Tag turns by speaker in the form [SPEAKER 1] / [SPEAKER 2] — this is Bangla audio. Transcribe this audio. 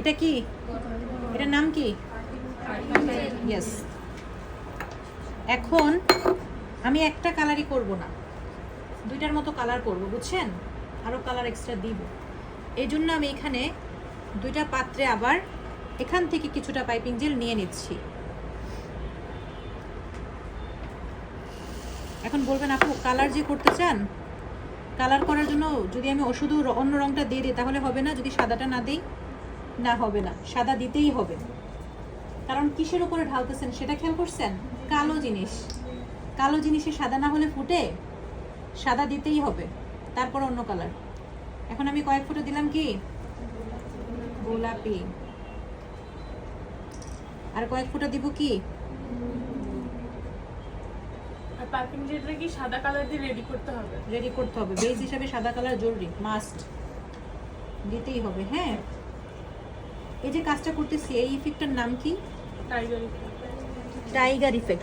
[SPEAKER 1] এটা কি? এটার নাম কি? ইয়েস এখন আমি একটা কালারই করব না। দুইটার মতো কালার করব, বুঝছেন? আরও কালার এক্সট্রা দিব। এই জন্য আমি এখানে দুইটা পাত্রে আবার এখান থেকে কিছুটা পাইপিং জেল নিয়ে নিচ্ছি। এখন বলবেন, আপু কালার যে করতে চান কালার করার জন্য যদি আমি ওষুধও অন্য রঙটা দিয়ে দিই, তাহলে হবে না? যদি সাদাটা না দিই? না হবে না। সাদা দিতেই হবে। কারণ কিসের উপরে ঢালতেছেন সেটা খেয়াল করছেন? কালো জিনিস। কালো জিনিসে সাদা না হলে ফুটে? সাদা দিতেই হবে। তারপর অন্য কালার। এখন আমি কয়েক ফুটো দিলাম কি? গোলাপি। আর কয়েক ফুটো দিব কি?
[SPEAKER 2] জেলটা কি সাদা কালার দিয়ে রেডি করতে হবে?
[SPEAKER 1] রেডি করতে হবে। বেজ হিসাবে সাদা কালার জরুরি। মাস্ট দিতেই হবে হ্যাঁ? এই যে কাজটা করতেছি এই ইফেক্টটার নাম কি?
[SPEAKER 2] Tiger effect
[SPEAKER 1] tiger effect